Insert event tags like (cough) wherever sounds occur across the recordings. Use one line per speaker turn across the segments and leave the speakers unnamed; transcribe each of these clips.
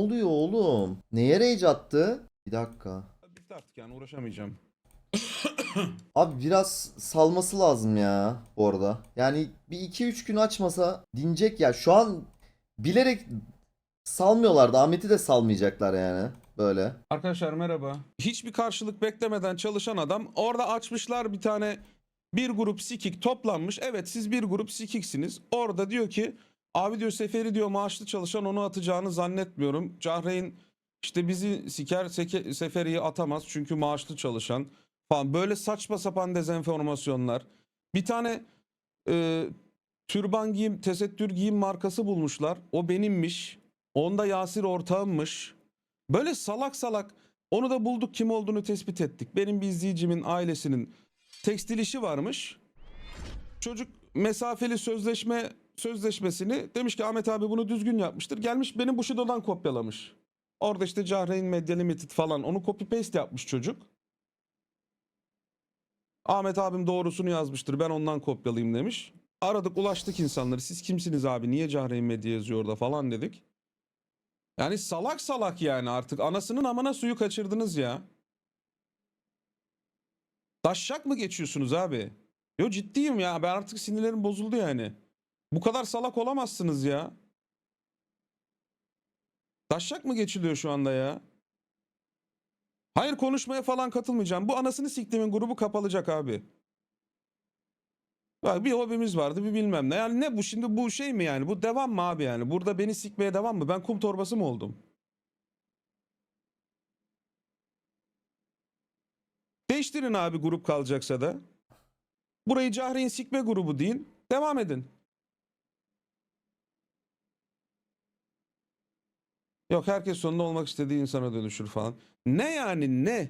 oluyor oğlum? Neye rage attı? Bir dakika.
Bitti artık yani uğraşamayacağım. (coughs)
Abi biraz salması lazım ya bu arada. Yani bir 2-3 gün açmasa dinecek ya. Şu an bilerek salmıyorlardı. Ahmet'i de salmayacaklar yani. Böyle.
Arkadaşlar merhaba. Hiçbir karşılık beklemeden çalışan adam orada açmışlar bir tane bir grup sikik toplanmış. Evet siz bir grup sikiksiniz. Orada diyor ki abi diyor Seferi diyor maaşlı çalışan onu atacağını zannetmiyorum. Cahreyn işte bizi siker seke, Seferi'yi atamaz çünkü maaşlı çalışan falan. Böyle saçma sapan dezenformasyonlar. Bir tane e, türban giyim, tesettür giyim markası bulmuşlar. O benimmiş. Onda Yasir ortağımmış. Böyle salak salak onu da bulduk kim olduğunu tespit ettik. Benim bir izleyicimin ailesinin tekstil işi varmış. Çocuk mesafeli sözleşme sözleşmesini demiş ki Ahmet abi bunu düzgün yapmıştır. Gelmiş benim Bushido'dan kopyalamış. Orada işte Cahreyn Media Limited falan onu copy paste yapmış çocuk. Ahmet abim doğrusunu yazmıştır ben ondan kopyalayayım demiş. Aradık ulaştık insanları siz kimsiniz abi niye Cahreyn Media yazıyor orada falan dedik. Yani salak salak yani artık anasının amına suyu kaçırdınız ya. Taşşak mı geçiyorsunuz abi? Yo ciddiyim ya ben artık sinirlerim bozuldu yani. Bu kadar salak olamazsınız ya. Taşşak mı geçiliyor şu anda ya? Hayır konuşmaya falan katılmayacağım. Bu anasını siktimin grubu kapalacak abi. Bak bir hobimiz vardı bir bilmem ne. Yani ne bu şimdi bu şey mi yani? Bu devam mı abi yani? Burada beni sikmeye devam mı? Ben kum torbası mı oldum? Değiştirin abi grup kalacaksa da. Burayı Cahreyn sikme grubu değil. Devam edin. Yok herkes sonunda olmak istediği insana dönüşür falan. Ne yani ne?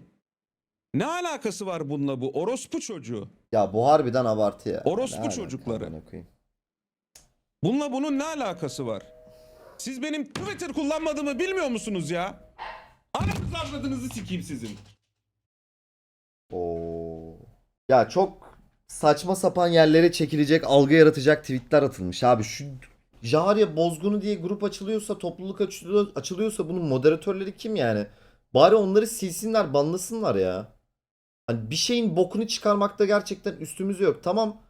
Ne alakası var bununla bu? Orospu çocuğu.
Ya bu harbiden abartı ya.
Orospu
Ne alaka
çocukları.
amına koyayım.
Bununla bunun ne alakası var? Siz benim Twitter kullanmadığımı bilmiyor musunuz ya? Ananızı avradınızı sikeyim sizin.
Oo. Ya çok saçma sapan yerlere çekilecek, algı yaratacak tweetler atılmış abi. Şu Jaharya Bozgunu diye grup açılıyorsa, topluluk açılıyor, açılıyorsa bunun moderatörleri kim yani? Bari onları silsinler, banlasınlar ya. Hani bir şeyin bokunu çıkarmakta gerçekten üstümüz yok. Tamam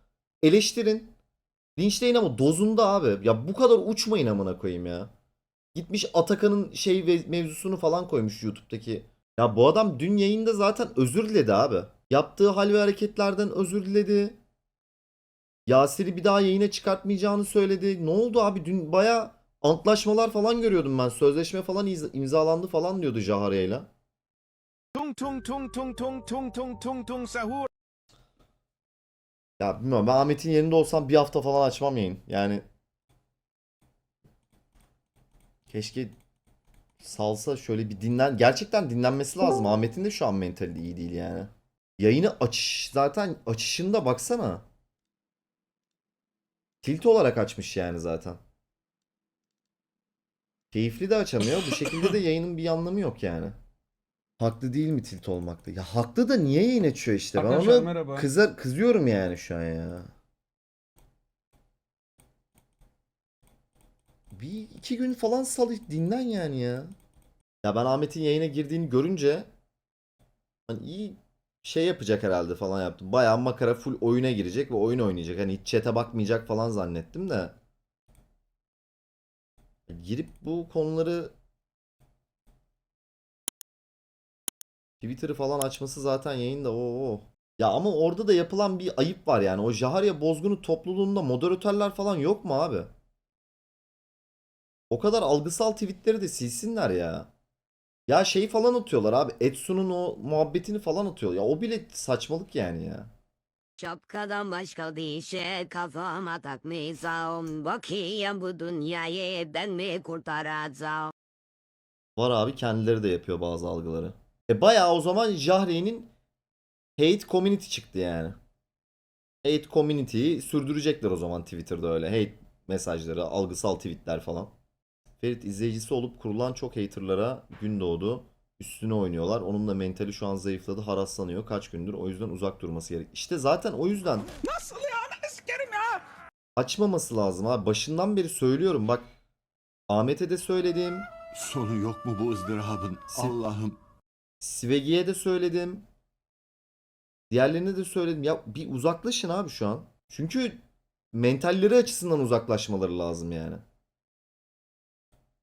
eleştirin, linçleyin ama dozunda abi. Ya bu kadar uçmayın amına koyayım ya. Gitmiş Atakan'ın şey mevzusunu falan koymuş YouTube'daki. Ya bu adam dün yayında zaten özür diledi abi. Yaptığı hal ve hareketlerden özür diledi. Yasir'i bir daha yayına çıkartmayacağını söyledi. Ne oldu abi? Dün baya antlaşmalar falan görüyordum ben. Sözleşme falan imzalandı falan diyordu Jaharya'yla.
Tung tung tung tung tung tung tung tung tung sahur.
Ya bilmiyorum ben Ahmet'in yerinde olsam bir hafta falan açmam yayın. Yani keşke salsa şöyle bir dinlen. Gerçekten dinlenmesi lazım. Ahmet'in de şu an mentali iyi değil yani. Yayını açış zaten açışında baksana. Tilt olarak açmış yani zaten. Keyifli de açamıyor. Bu şekilde de (laughs) yayının bir anlamı yok yani. Haklı değil mi tilt olmakta? Ya haklı da niye yayın açıyor işte? Ben
Arkadaşlar
ona
merhaba.
kızıyorum yani şu an ya. Bir iki gün falan sal dinlen yani ya. Ya ben Ahmet'in yayına girdiğini görünce hani iyi şey yapacak herhalde falan yaptım. Bayağı makara full oyuna girecek ve oyun oynayacak. Hani hiç chat'e bakmayacak falan zannettim de. Girip bu konuları Twitter'ı falan açması zaten yayında o Ya ama orada da yapılan bir ayıp var yani. O Jaharya Bozgun'u topluluğunda moderatörler falan yok mu abi? O kadar algısal tweetleri de silsinler ya. Ya şey falan atıyorlar abi. Etsu'nun o muhabbetini falan atıyor. Ya o bile saçmalık yani ya.
Şapkadan başka bir şey kafama takmayacağım. Bakayım bu dünyayı ben mi kurtaracağım?
Var abi kendileri de yapıyor bazı algıları. E bayağı o zaman Jahre'nin hate community çıktı yani. Hate community'yi sürdürecekler o zaman Twitter'da öyle. Hate mesajları, algısal tweetler falan. Ferit izleyicisi olup kurulan çok haterlara gün doğdu. Üstüne oynuyorlar. Onun da mentali şu an zayıfladı. Haraslanıyor. Kaç gündür. O yüzden uzak durması gerek. İşte zaten o yüzden
Nasıl ya? Sikerim ya.
açmaması lazım abi. Başından beri söylüyorum bak. Ahmet'e de söyledim.
Sonu yok mu bu ızdırabın?
Se-
Allah'ım.
Svegi'ye de söyledim. Diğerlerine de söyledim. Ya bir uzaklaşın abi şu an. Çünkü mentalleri açısından uzaklaşmaları lazım yani.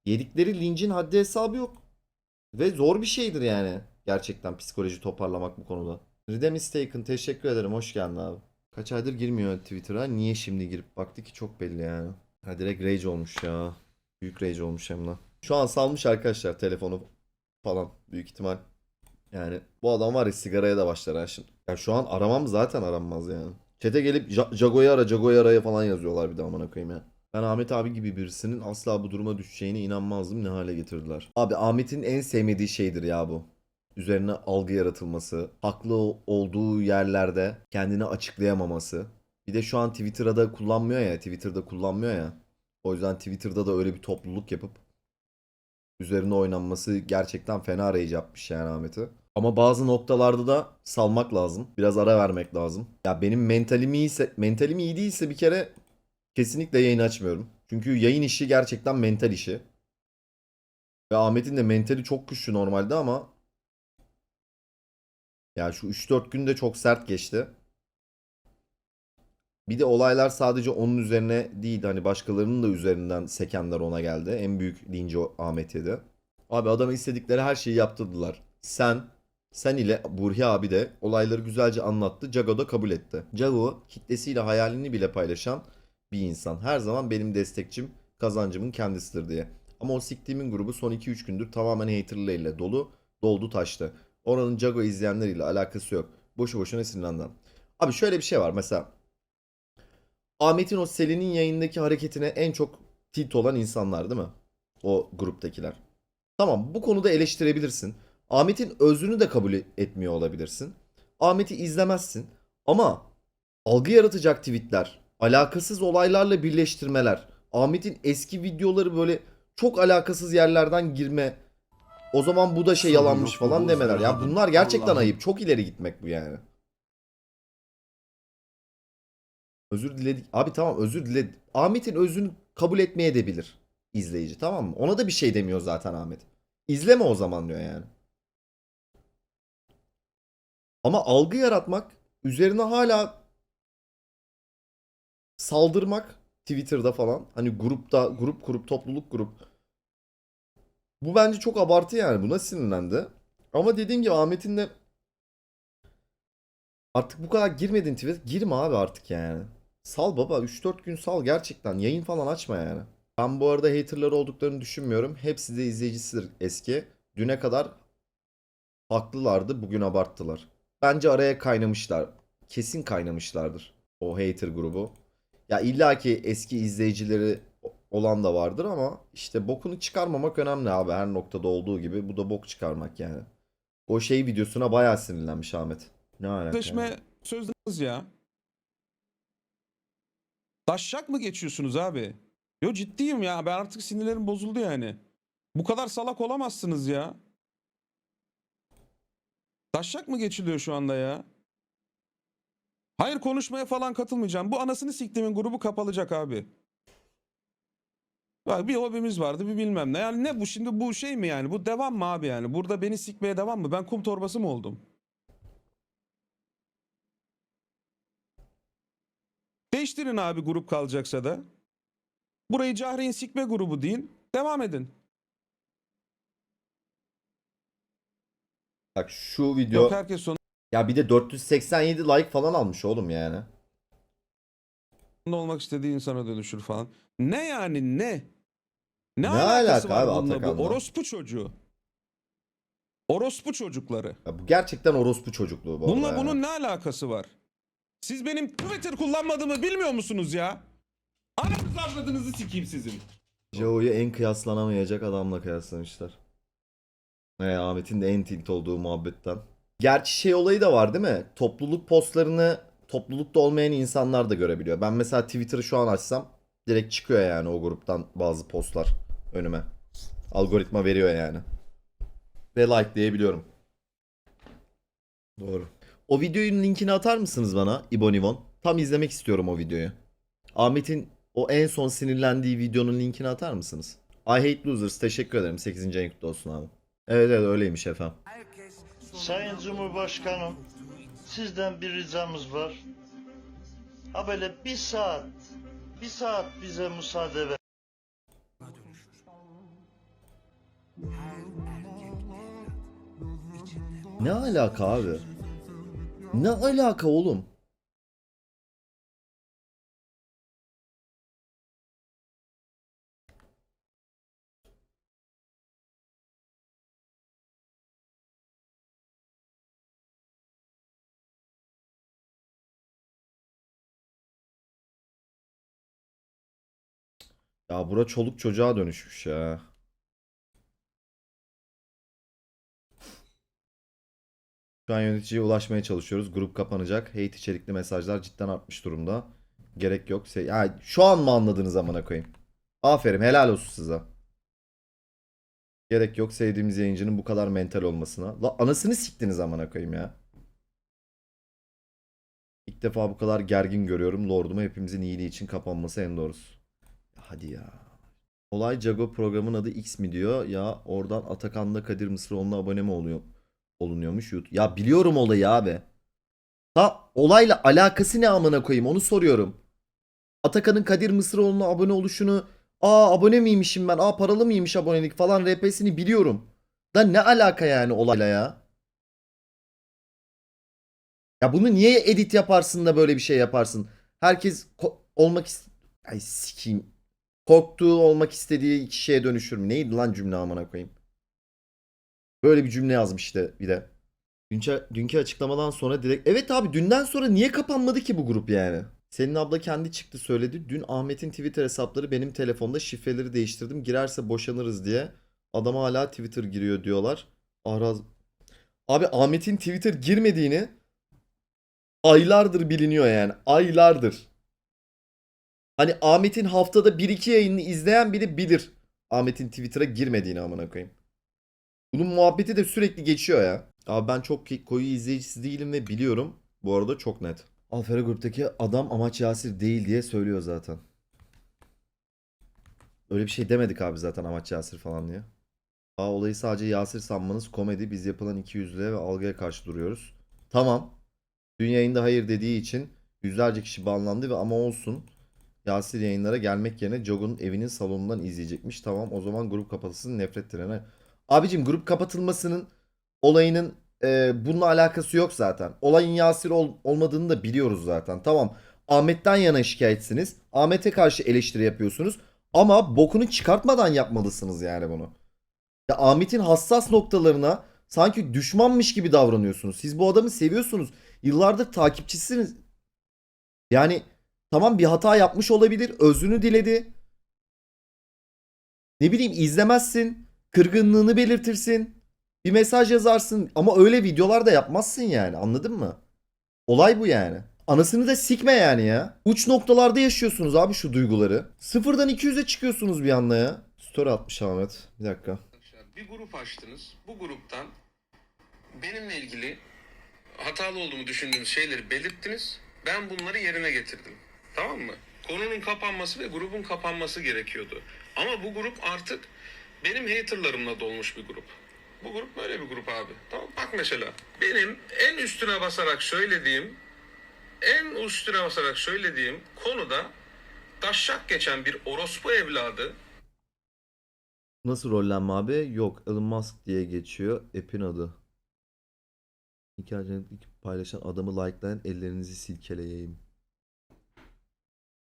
Yedikleri lincin haddi hesabı yok. Ve zor bir şeydir yani. Gerçekten psikoloji toparlamak bu konuda. Ride Mistaken teşekkür ederim. Hoş geldin abi. Kaç aydır girmiyor Twitter'a. Niye şimdi girip baktı ki çok belli yani. Ha direkt rage olmuş ya. Büyük rage olmuş hem de. Şu an salmış arkadaşlar telefonu falan büyük ihtimal. Yani bu adam var ya sigaraya da başlar ha şimdi. Ya şu an aramam zaten aranmaz yani. Çete gelip Ja- Jago'yu ara Jago'yu araya falan yazıyorlar bir de amına koyayım ya. Ben Ahmet abi gibi birisinin asla bu duruma düşeceğine inanmazdım ne hale getirdiler. Abi Ahmet'in en sevmediği şeydir ya bu. Üzerine algı yaratılması, haklı olduğu yerlerde kendini açıklayamaması. Bir de şu an Twitter'da da kullanmıyor ya, Twitter'da kullanmıyor ya. O yüzden Twitter'da da öyle bir topluluk yapıp üzerine oynanması gerçekten fena rage yapmış yani Ahmet'i. Ama bazı noktalarda da salmak lazım. Biraz ara vermek lazım. Ya benim mentalim iyiyse, mentalim iyi değilse bir kere kesinlikle yayın açmıyorum. Çünkü yayın işi gerçekten mental işi. Ve Ahmet'in de mentali çok güçlü normalde ama ya şu 3-4 günde çok sert geçti. Bir de olaylar sadece onun üzerine değil hani başkalarının da üzerinden sekenler ona geldi. En büyük linci Ahmet yedi. Abi adama istedikleri her şeyi yaptırdılar. Sen, sen ile Burhi abi de olayları güzelce anlattı. Jago da kabul etti. Jago kitlesiyle hayalini bile paylaşan bir insan. Her zaman benim destekçim, kazancımın kendisidir diye. Ama o siktiğimin grubu son 2-3 gündür tamamen haterlarıyla dolu, doldu taştı. Oranın Jago izleyenleriyle alakası yok. Boşu boşuna sinirlendim. Abi şöyle bir şey var mesela. Ahmet'in o Selin'in yayındaki hareketine en çok tilt olan insanlar değil mi? O gruptakiler. Tamam bu konuda eleştirebilirsin. Ahmet'in özrünü de kabul etmiyor olabilirsin. Ahmet'i izlemezsin. Ama algı yaratacak tweetler, alakasız olaylarla birleştirmeler, Ahmet'in eski videoları böyle çok alakasız yerlerden girme. O zaman bu da şey yalanmış falan demeler. Ya bunlar gerçekten ayıp. Çok ileri gitmek bu yani. Özür diledik. Abi tamam özür dile. Ahmet'in özrünü kabul etmeye de bilir izleyici tamam mı? Ona da bir şey demiyor zaten Ahmet. İzleme o zaman diyor yani. Ama algı yaratmak, üzerine hala saldırmak Twitter'da falan. Hani grupta, grup kurup, topluluk grup. Bu bence çok abartı yani. Buna sinirlendi. Ama dediğim gibi Ahmet'in de artık bu kadar girmedin Twitter. Girme abi artık yani. Sal baba 3-4 gün sal gerçekten. Yayın falan açma yani. Ben bu arada haterları olduklarını düşünmüyorum. Hepsi de izleyicisidir eski. Düne kadar haklılardı. Bugün abarttılar. Bence araya kaynamışlar. Kesin kaynamışlardır. O hater grubu. Ya illa ki eski izleyicileri olan da vardır ama işte bokunu çıkarmamak önemli abi. Her noktada olduğu gibi bu da bok çıkarmak yani. O şey videosuna bayağı sinirlenmiş Ahmet. Ne alaka? yani?
Sözleşme sözleriniz ya. Taşşak mı geçiyorsunuz abi? Yo ciddiyim ya. Ben artık sinirlerim bozuldu yani. Bu kadar salak olamazsınız ya. Taşşak mı geçiliyor şu anda ya? Hayır konuşmaya falan katılmayacağım. Bu anasını siktimin grubu kapalacak abi. Bak bir hobimiz vardı bir bilmem ne. Yani ne bu şimdi bu şey mi yani? Bu devam mı abi yani? Burada beni sikmeye devam mı? Ben kum torbası mı oldum? Değiştirin abi grup kalacaksa da. Burayı Cahreyn Sikme grubu deyin. Devam edin.
Bak şu video
Yok herkes sonunda
ya bir de 487 like falan almış oğlum yani.
olmak istediği insana dönüşür falan. Ne yani ne? Ne, alakası
alaka
var
abi
bununla bu? Orospu çocuğu. Orospu çocukları.
Ya bu gerçekten orospu çocukluğu bu
Bununla
arada
bunun
yani.
ne alakası var? Siz benim Twitter kullanmadığımı bilmiyor musunuz ya? Ananızı avradınızı sikeyim sizin.
Joe'yu en kıyaslanamayacak adamla kıyaslamışlar. He, Ahmet'in de en tilt olduğu muhabbetten. Gerçi şey olayı da var değil mi? Topluluk postlarını toplulukta olmayan insanlar da görebiliyor. Ben mesela Twitter'ı şu an açsam direkt çıkıyor yani o gruptan bazı postlar önüme. Algoritma veriyor yani. Ve likelayabiliyorum. Doğru. O videonun linkini atar mısınız bana İbonivon? Tam izlemek istiyorum o videoyu. Ahmet'in o en son sinirlendiği videonun linkini atar mısınız? I hate losers. Teşekkür ederim. 8. ayın kutlu olsun abi. Evet evet öyleymiş efendim.
Sayın Cumhurbaşkanım, sizden bir ricamız var. Ha böyle bir saat, bir saat bize müsaade ver.
Ne alaka abi? Ne alaka oğlum? Ya bura çoluk çocuğa dönüşmüş ya. Şu an yöneticiye ulaşmaya çalışıyoruz. Grup kapanacak. Hate içerikli mesajlar cidden artmış durumda. Gerek yok. Ya şu an mı anladınız amına koyayım? Aferin helal olsun size. Gerek yok sevdiğimiz yayıncının bu kadar mental olmasına. La anasını siktiniz amına koyayım ya. İlk defa bu kadar gergin görüyorum. Lord'uma hepimizin iyiliği için kapanması en doğrusu. Hadi ya. Olay Jago programın adı X mi diyor. Ya oradan Atakan'la Kadir Mısıroğlu'na abone mi oluyor? Olunuyormuş YouTube. Ya biliyorum olayı abi. Ha olayla alakası ne amına koyayım onu soruyorum. Atakan'ın Kadir Mısıroğlu'na abone oluşunu aa abone miymişim ben aa paralı mıymış abonelik falan RP'sini biliyorum. Da ne alaka yani olayla ya? Ya bunu niye edit yaparsın da böyle bir şey yaparsın? Herkes olmak ist Ay sikeyim. Korktuğu olmak istediği kişiye dönüşür mü? Neydi lan cümle amına koyayım? Böyle bir cümle yazmıştı bir de. Dünkü, dünkü açıklamadan sonra direkt evet abi dünden sonra niye kapanmadı ki bu grup yani? Senin abla kendi çıktı söyledi. Dün Ahmet'in Twitter hesapları benim telefonda şifreleri değiştirdim. Girerse boşanırız diye. Adam hala Twitter giriyor diyorlar. Araz... Abi Ahmet'in Twitter girmediğini aylardır biliniyor yani. Aylardır. Hani Ahmet'in haftada 1-2 yayınını izleyen biri bilir. Ahmet'in Twitter'a girmediğini amına koyayım. Bunun muhabbeti de sürekli geçiyor ya. Abi ben çok koyu izleyicisi değilim ve biliyorum. Bu arada çok net. Alfera Grup'taki adam amaç Yasir değil diye söylüyor zaten. Öyle bir şey demedik abi zaten amaç Yasir falan diye. Aa, olayı sadece Yasir sanmanız komedi. Biz yapılan iki yüzlüğe ve algıya karşı duruyoruz. Tamam. Dün yayında hayır dediği için yüzlerce kişi banlandı ve ama olsun. Yasir yayınlara gelmek yerine Jogo'nun evinin salonundan izleyecekmiş. Tamam o zaman grup kapatılsın nefret trene. Abicim grup kapatılmasının olayının e, bununla alakası yok zaten. Olayın Yasir ol- olmadığını da biliyoruz zaten. Tamam Ahmet'ten yana şikayetsiniz. Ahmet'e karşı eleştiri yapıyorsunuz. Ama bokunu çıkartmadan yapmalısınız yani bunu. Ya Ahmet'in hassas noktalarına sanki düşmanmış gibi davranıyorsunuz. Siz bu adamı seviyorsunuz. Yıllardır takipçisiniz. Yani tamam bir hata yapmış olabilir. Özrünü diledi. Ne bileyim izlemezsin. Kırgınlığını belirtirsin. Bir mesaj yazarsın. Ama öyle videolar da yapmazsın yani. Anladın mı? Olay bu yani. Anasını da sikme yani ya. Uç noktalarda yaşıyorsunuz abi şu duyguları. Sıfırdan 200'e çıkıyorsunuz bir anda ya. Story atmış Ahmet. Bir dakika.
Bir grup açtınız. Bu gruptan benimle ilgili hatalı olduğumu düşündüğünüz şeyleri belirttiniz. Ben bunları yerine getirdim. Tamam mı? Konunun kapanması ve grubun kapanması gerekiyordu. Ama bu grup artık benim haterlarımla dolmuş bir grup. Bu grup böyle bir grup abi. Tamam bak mesela benim en üstüne basarak söylediğim en üstüne basarak söylediğim konuda taşak geçen bir orospu evladı
Nasıl rollenme abi? Yok. Elon Musk diye geçiyor. App'in adı. Hikayeni paylaşan adamı likelayan ellerinizi silkeleyeyim.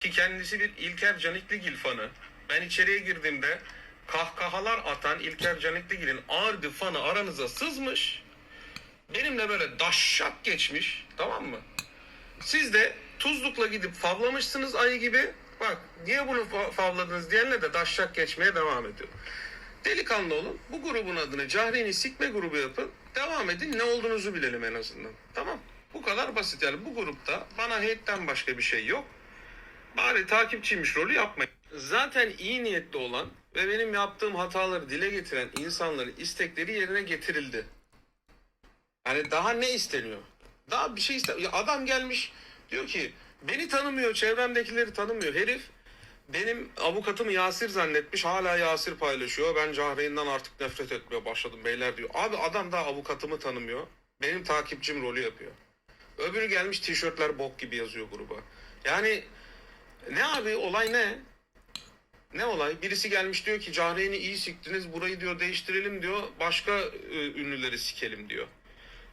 Ki kendisi bir İlker Canikligil fanı. Ben içeriye girdiğimde kahkahalar atan İlker Canikligil'in ardı fanı aranıza sızmış. Benimle böyle daşşak geçmiş tamam mı? Siz de tuzlukla gidip favlamışsınız ayı gibi. Bak niye bunu fa- favladınız diyenle de daşşak geçmeye devam ediyor. Delikanlı olun. Bu grubun adını Cahreyn'i sikme grubu yapın. Devam edin ne olduğunuzu bilelim en azından. Tamam. Bu kadar basit yani bu grupta bana hate'den başka bir şey yok. Bari takipçiymiş rolü yapmayın. Zaten iyi niyetli olan ve benim yaptığım hataları dile getiren insanların istekleri yerine getirildi. Yani daha ne isteniyor? Daha bir şey iste. Ya adam gelmiş diyor ki beni tanımıyor, çevremdekileri tanımıyor. Herif benim avukatımı Yasir zannetmiş. Hala Yasir paylaşıyor. Ben Cahreyn'den artık nefret etmeye başladım beyler diyor. Abi adam daha avukatımı tanımıyor. Benim takipçim rolü yapıyor. Öbürü gelmiş tişörtler bok gibi yazıyor gruba. Yani ne abi olay ne? Ne olay? Birisi gelmiş diyor ki Cahreyn'i iyi siktiniz burayı diyor değiştirelim diyor. Başka e, ünlüleri sikelim diyor.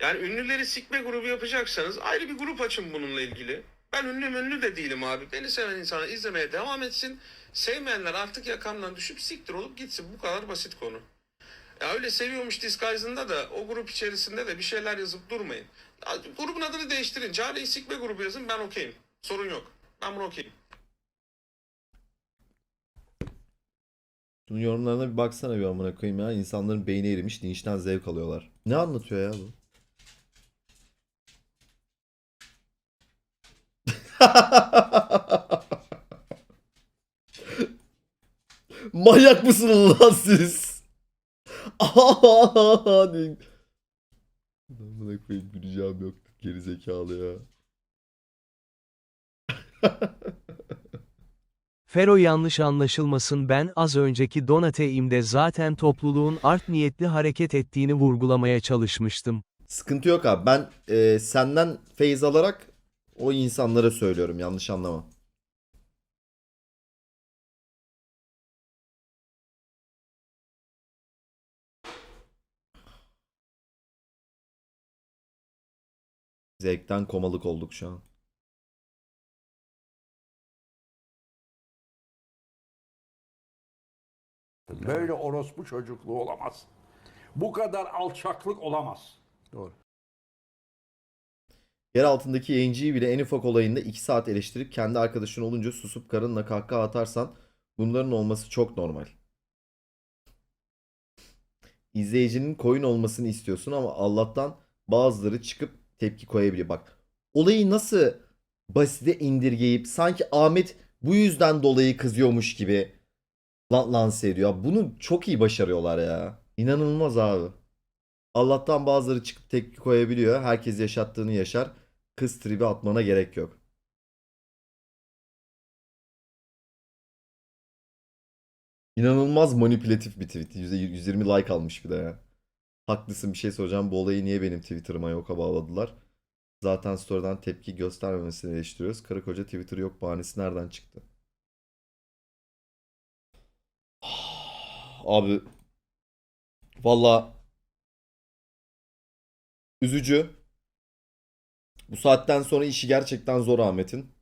Yani ünlüleri sikme grubu yapacaksanız ayrı bir grup açın bununla ilgili. Ben ünlü ünlü de değilim abi. Beni seven insanlar izlemeye devam etsin. Sevmeyenler artık yakamdan düşüp siktir olup gitsin. Bu kadar basit konu. Ya öyle seviyormuş Disguise'ında da o grup içerisinde de bir şeyler yazıp durmayın. Ya, grubun adını değiştirin. Cahre'yi sikme grubu yazın ben okeyim. Sorun yok. Ben bunu okeyim.
Bunun yorumlarına bir baksana bir amına koyayım ya. İnsanların beyni erimiş, linçten zevk alıyorlar. Ne anlatıyor ya bu? (laughs) Manyak mısınız lan siz? (laughs) Amına koyayım güleceğim yok. Geri zekalı ya. (laughs)
Fero yanlış anlaşılmasın ben az önceki Donate'imde zaten topluluğun art niyetli hareket ettiğini vurgulamaya çalışmıştım.
Sıkıntı yok abi. Ben e, senden feyz alarak o insanlara söylüyorum. Yanlış anlama. Zevkten komalık olduk şu an.
Böyle orospu çocukluğu olamaz. Bu kadar alçaklık olamaz.
Yer altındaki yayıncıyı bile en ufak olayında 2 saat eleştirip kendi arkadaşın olunca susup karınla kahkaha atarsan bunların olması çok normal. İzleyicinin koyun olmasını istiyorsun ama Allah'tan bazıları çıkıp tepki koyabiliyor. Bak olayı nasıl basite indirgeyip sanki Ahmet bu yüzden dolayı kızıyormuş gibi lan lanse ediyor. Bunu çok iyi başarıyorlar ya. İnanılmaz abi. Allah'tan bazıları çıkıp tepki koyabiliyor. Herkes yaşattığını yaşar. Kız tribi atmana gerek yok. İnanılmaz manipülatif bir tweet. Yüzde 120 like almış bir de ya. Haklısın bir şey soracağım. Bu olayı niye benim Twitter'ıma yoka bağladılar? Zaten story'den tepki göstermemesini eleştiriyoruz. Karı koca Twitter yok bahanesi nereden çıktı? Abi valla üzücü. Bu saatten sonra işi gerçekten zor Ahmet'in.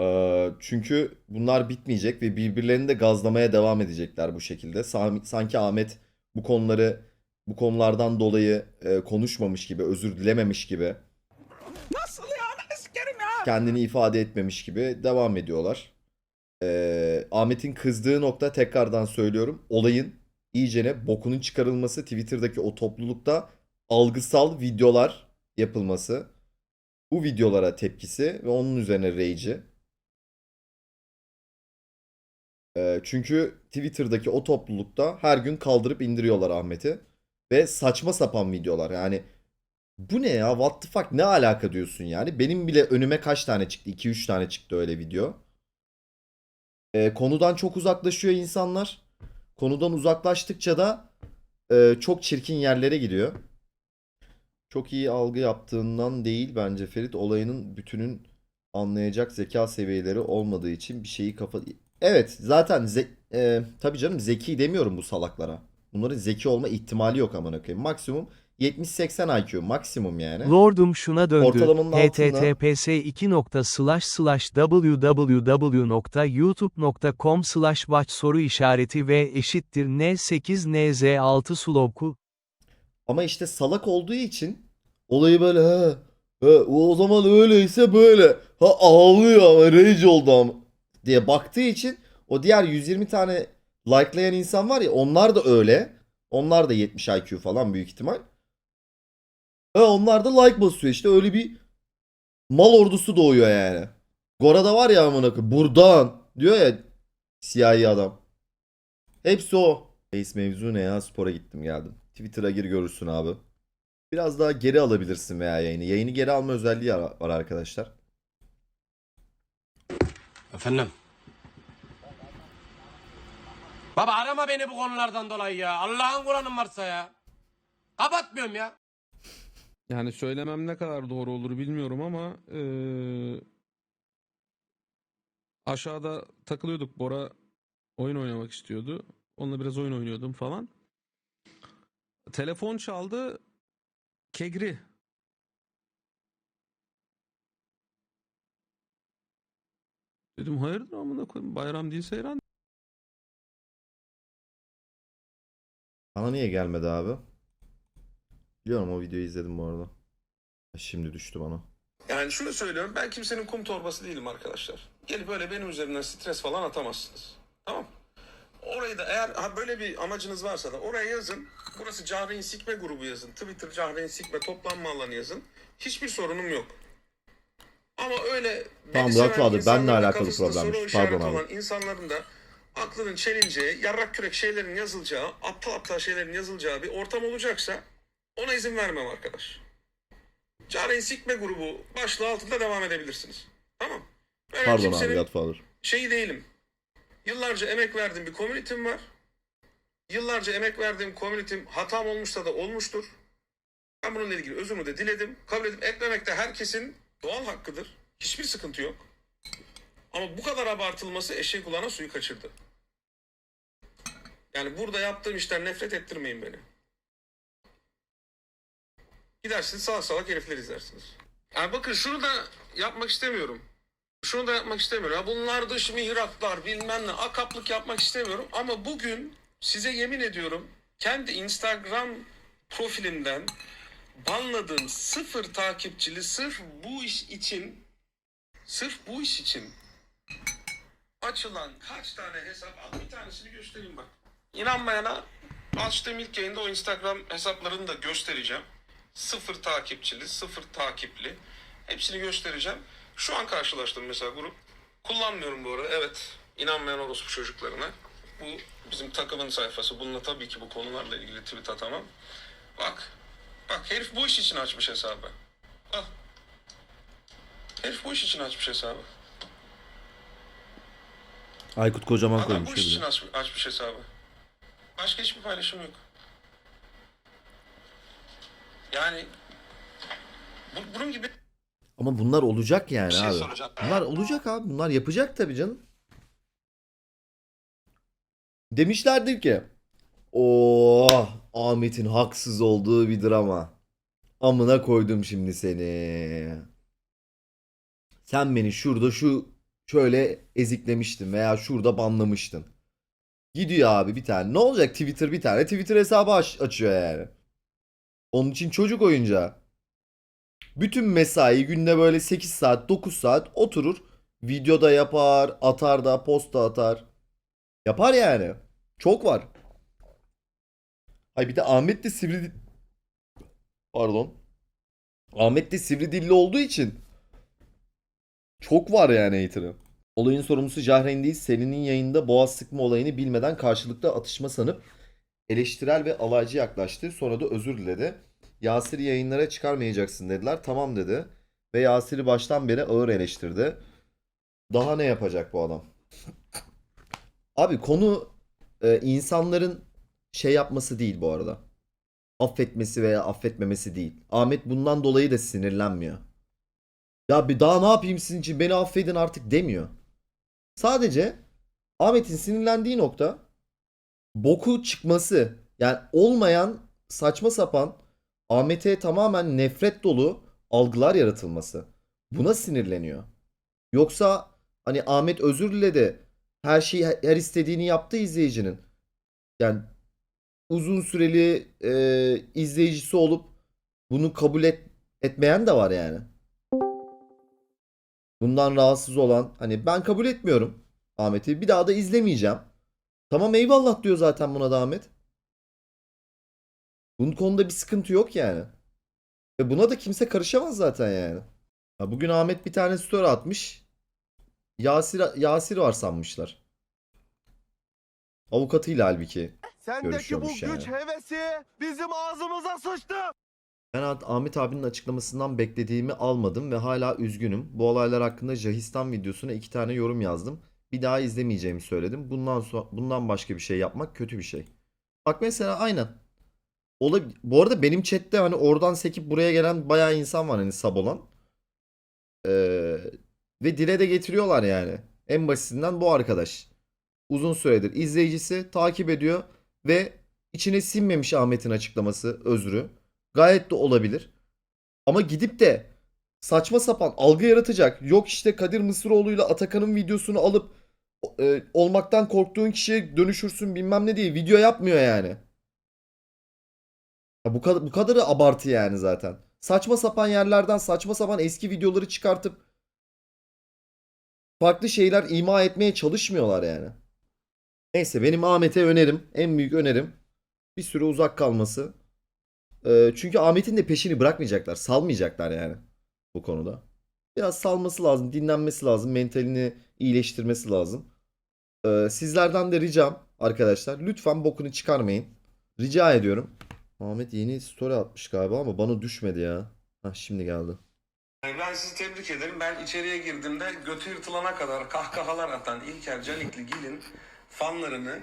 Ee, çünkü bunlar bitmeyecek ve birbirlerini de gazlamaya devam edecekler bu şekilde. Sa- Sanki Ahmet bu konuları bu konulardan dolayı e, konuşmamış gibi, özür dilememiş gibi.
Nasıl ya.
kendini ifade etmemiş gibi devam ediyorlar. Ee, Ahmet'in kızdığı nokta tekrardan söylüyorum. Olayın iyicene bokunun çıkarılması Twitter'daki o toplulukta algısal videolar yapılması. Bu videolara tepkisi ve onun üzerine rage'i. Ee, çünkü Twitter'daki o toplulukta her gün kaldırıp indiriyorlar Ahmet'i. Ve saçma sapan videolar yani. Bu ne ya? What the fuck? Ne alaka diyorsun yani? Benim bile önüme kaç tane çıktı? 2-3 tane çıktı öyle video. Ee, konudan çok uzaklaşıyor insanlar. Konudan uzaklaştıkça da e, çok çirkin yerlere gidiyor. Çok iyi algı yaptığından değil bence Ferit olayının bütünün anlayacak zeka seviyeleri olmadığı için bir şeyi kafa... Evet zaten ze... e, tabii canım zeki demiyorum bu salaklara. Bunların zeki olma ihtimali yok amına koyayım. Maksimum 70-80 IQ maksimum yani.
Lordum şuna döndü.
Ortalamanın
https 2 www.youtube.com watch soru işareti ve eşittir n8 nz6 suloku.
Ama işte salak olduğu için olayı böyle ha, ha, o zaman öyleyse böyle ha ağlıyor ama rage oldu ama diye baktığı için o diğer 120 tane likelayan insan var ya onlar da öyle. Onlar da 70 IQ falan büyük ihtimal. Ha, onlar da like basıyor işte öyle bir mal ordusu doğuyor yani. Gora'da var ya amına koyayım buradan diyor ya siyahi adam. Hepsi o. Reis mevzu ne ya spora gittim geldim. Twitter'a gir görürsün abi. Biraz daha geri alabilirsin veya yayını. Yayını geri alma özelliği var arkadaşlar.
Efendim? Baba arama beni bu konulardan dolayı ya. Allah'ın Kur'an'ın varsa ya. Kapatmıyorum ya.
Yani söylemem ne kadar doğru olur bilmiyorum ama eee, aşağıda takılıyorduk. Bora oyun oynamak istiyordu. Onunla biraz oyun oynuyordum falan. Telefon çaldı. Kegri. Dedim hayırdır amına koyayım bayram değil seyran.
Bana niye gelmedi abi? Biliyorum o videoyu izledim bu arada. Şimdi düştü bana.
Yani şunu söylüyorum ben kimsenin kum torbası değilim arkadaşlar. Gelip böyle benim üzerimden stres falan atamazsınız. Tamam. Orayı da eğer ha böyle bir amacınız varsa da oraya yazın. Burası Cahreyn Sikme grubu yazın. Twitter Cahreyn Sikme toplanma alanı yazın. Hiçbir sorunum yok. Ama öyle
Tamam,
seven
Bahadır, benle alakalı problemmiş. Pardon abi.
olan insanların da aklının çelineceği, yarrak kürek şeylerin yazılacağı, aptal aptal şeylerin yazılacağı bir ortam olacaksa ona izin vermem arkadaş. Cahreyn Sikme grubu başlığı altında devam edebilirsiniz. Tamam. Ben
Pardon abi Godfather.
şeyi değilim. Yıllarca emek verdiğim bir komünitim var. Yıllarca emek verdiğim komünitim hatam olmuşsa da olmuştur. Ben bununla ilgili özümü de diledim. Kabul edip etmemek de herkesin doğal hakkıdır. Hiçbir sıkıntı yok. Ama bu kadar abartılması eşek kulağına suyu kaçırdı. Yani burada yaptığım işten nefret ettirmeyin beni. Gidersiniz salak salak herifler izlersiniz. Yani bakın şunu da yapmak istemiyorum. Şunu da yapmak istemiyorum. Ya bunlar dış mihraklar bilmem ne akaplık yapmak istemiyorum. Ama bugün size yemin ediyorum kendi Instagram profilimden banladığım sıfır takipçili sırf bu iş için sırf bu iş için açılan kaç tane hesap al bir tanesini göstereyim bak. İnanmayana açtığım ilk yayında o Instagram hesaplarını da göstereceğim. Sıfır takipçili, sıfır takipli. Hepsini göstereceğim. Şu an karşılaştım mesela grup. Kullanmıyorum bu arada. Evet. inanmayan orospu çocuklarına. Bu bizim takımın sayfası. Bununla tabii ki bu konularla ilgili tweet atamam. Bak. Bak herif bu iş için açmış hesabı. Al. Herif bu iş için açmış hesabı.
Aykut kocaman
Adam
koymuş.
bu iş için
öbürü.
aç- açmış hesabı. Başka hiçbir paylaşım yok. Yani bu, bunun gibi
Ama bunlar olacak yani
bir şey
abi.
soracağım.
Bunlar olacak abi. Bunlar yapacak tabii canım. Demişlerdir ki o Ahmet'in haksız olduğu bir drama. Amına koydum şimdi seni. Sen beni şurada şu şöyle eziklemiştin veya şurada banlamıştın. Gidiyor abi bir tane. Ne olacak Twitter bir tane Twitter hesabı aç- açıyor yani. Onun için çocuk oyuncağı. Bütün mesai günde böyle 8 saat 9 saat oturur. Videoda yapar, atar da posta atar. Yapar yani. Çok var. Ay bir de Ahmet de sivri Pardon. Ahmet de sivri dilli olduğu için çok var yani hater'ı. Olayın sorumlusu Cahreyn değil, Selin'in yayında boğaz sıkma olayını bilmeden karşılıklı atışma sanıp eleştirel ve alaycı yaklaştı. Sonra da özür diledi. Yasir'i yayınlara çıkarmayacaksın dediler. Tamam dedi. Ve Yasir'i baştan beri ağır eleştirdi. Daha ne yapacak bu adam? Abi konu e, insanların şey yapması değil bu arada. Affetmesi veya affetmemesi değil. Ahmet bundan dolayı da sinirlenmiyor. Ya bir daha ne yapayım sizin için beni affedin artık demiyor. Sadece Ahmet'in sinirlendiği nokta boku çıkması. Yani olmayan saçma sapan Ahmet'e tamamen nefret dolu algılar yaratılması. Buna sinirleniyor. Yoksa hani Ahmet özür diledi. Her şeyi her istediğini yaptı izleyicinin. Yani uzun süreli e, izleyicisi olup bunu kabul et, etmeyen de var yani. Bundan rahatsız olan hani ben kabul etmiyorum Ahmet'i bir daha da izlemeyeceğim. Tamam eyvallah diyor zaten buna da Ahmet. Bunun konuda bir sıkıntı yok yani. Ve buna da kimse karışamaz zaten yani. Ha, bugün Ahmet bir tane story atmış. Yasir Yasir var sanmışlar. Avukatıyla halbuki.
Sendeki bu güç
yani.
hevesi bizim ağzımıza sıçtı.
Ben Ah- Ahmet abinin açıklamasından beklediğimi almadım ve hala üzgünüm. Bu olaylar hakkında Jahistan videosuna iki tane yorum yazdım. Bir daha izlemeyeceğimi söyledim. Bundan sonra bundan başka bir şey yapmak kötü bir şey. Bak mesela aynen. Ola, bu arada benim chatte hani oradan sekip buraya gelen bayağı insan var hani sab olan. Ee, ve dile de getiriyorlar yani. En basitinden bu arkadaş. Uzun süredir izleyicisi takip ediyor ve içine sinmemiş Ahmet'in açıklaması, özrü. Gayet de olabilir. Ama gidip de saçma sapan algı yaratacak. Yok işte Kadir Mısıroğlu'yla Atakan'ın videosunu alıp e, olmaktan korktuğun kişiye dönüşürsün bilmem ne diye video yapmıyor yani. Ya bu kadar bu kadarı abartı yani zaten. Saçma sapan yerlerden saçma sapan eski videoları çıkartıp farklı şeyler ima etmeye çalışmıyorlar yani. Neyse benim Ahmet'e önerim, en büyük önerim bir süre uzak kalması. Ee, çünkü Ahmet'in de peşini bırakmayacaklar, salmayacaklar yani bu konuda. Biraz salması lazım, dinlenmesi lazım, mentalini iyileştirmesi lazım. Ee, sizlerden de ricam arkadaşlar lütfen bokunu çıkarmayın. Rica ediyorum. Ahmet yeni story atmış galiba ama bana düşmedi ya. Hah şimdi geldi.
Ben sizi tebrik ederim. Ben içeriye girdiğimde götü yırtılana kadar kahkahalar atan İlker Canikli Gil'in fanlarını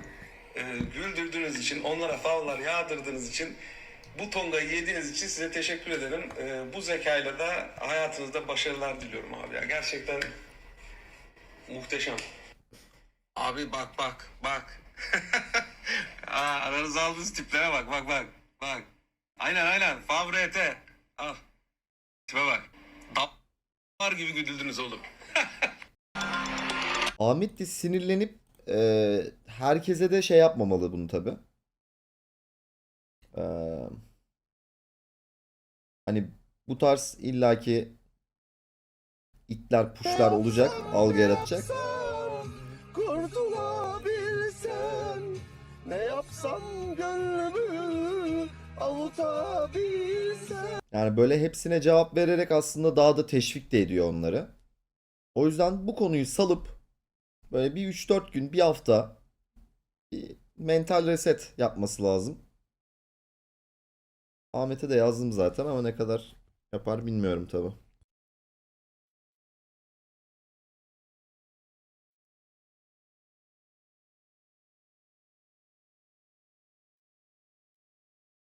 e, güldürdüğünüz için, onlara favlar yağdırdığınız için, bu tongayı yediğiniz için size teşekkür ederim. E, bu zekayla da hayatınızda başarılar diliyorum abi ya. Gerçekten muhteşem. Abi bak bak bak. (laughs) Aa, aranızda aldığınız tiplere bak bak bak. Bak. Aynen aynen. Favrete. Al. Tipe bak. Daplar gibi güldürdünüz oğlum. (laughs)
Ahmet de sinirlenip e, herkese de şey yapmamalı bunu tabi. Hani bu tarz illaki itler puşlar olacak, algı yaratacak.
Kurtulabilsem ne yapsam gönlümü avutabilsem
Yani böyle hepsine cevap vererek aslında daha da teşvik de ediyor onları. O yüzden bu konuyu salıp böyle bir 3-4 gün, bir hafta bir mental reset yapması lazım. Ahmet'e de yazdım zaten ama ne kadar yapar bilmiyorum tabi.